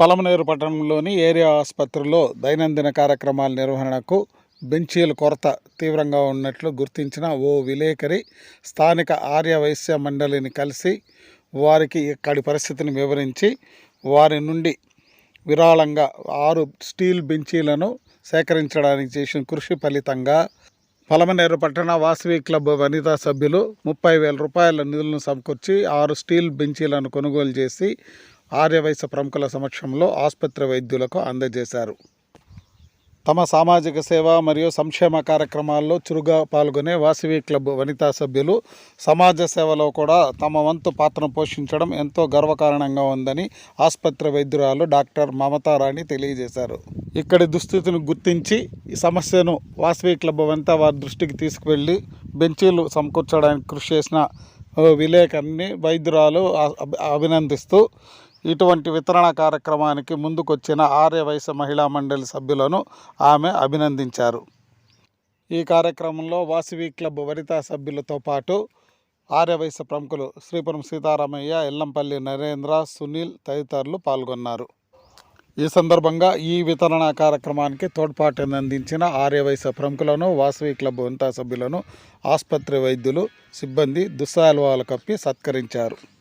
పలమనేరు పట్టణంలోని ఏరియా ఆసుపత్రిలో దైనందిన కార్యక్రమాల నిర్వహణకు బెంచీల కొరత తీవ్రంగా ఉన్నట్లు గుర్తించిన ఓ విలేకరి స్థానిక ఆర్య వైశ్య మండలిని కలిసి వారికి ఇక్కడి పరిస్థితిని వివరించి వారి నుండి విరాళంగా ఆరు స్టీల్ బెంచీలను సేకరించడానికి చేసిన కృషి ఫలితంగా పలమనేరు పట్టణ వాసవి క్లబ్ వనితా సభ్యులు ముప్పై వేల రూపాయల నిధులను సమకూర్చి ఆరు స్టీల్ బెంచీలను కొనుగోలు చేసి ఆర్యవైశ్య ప్రముఖుల సమక్షంలో ఆసుపత్రి వైద్యులకు అందజేశారు. తమ సామాజిక సేవ మరియు సంక్షేమ కార్యక్రమాల్లో చురుగా పాల్గొనే వాసవి క్లబ్ వనితా సభ్యులు సమాజ సేవలో కూడా తమ వంతు పాత్రను పోషించడం ఎంతో గర్వకారణంగా ఉందని ఆసుపత్రి వైద్యురాలు డాక్టర్ మమతారాణి తెలియజేశారు. ఇక్కడి దుస్థితిని గుర్తించి ఈ సమస్యను వాసవి క్లబ్ వనితా వారి దృష్టికి తీసుకువెళ్ళి బెంచీలు సమకూర్చడానికి కృషి చేసిన విలేకరిని వైద్యురాలు అభినందిస్తూ ఇటువంటి వితరణ కార్యక్రమానికి ముందుకొచ్చిన ఆర్యవైశ్య మహిళా మండలి సభ్యులను ఆమె అభినందించారు. ఈ కార్యక్రమంలో వాసవి క్లబ్ వరిత సభ్యులతో పాటు ఆర్యవైశ్య ప్రముఖులు శ్రీపురం సీతారామయ్య ఎల్లంపల్లి నరేంద్ర సునీల్ తదితరులు పాల్గొన్నారు. ఈ సందర్భంగా ఈ వితరణ కార్యక్రమానికి తోడ్పాటును అందించిన ఆర్యవైశ్య ప్రముఖులను వాసవి క్లబ్ వనితా సభ్యులను ఆసుపత్రి వైద్యులు సిబ్బంది దుస్సాలువాలు కప్పి సత్కరించారు.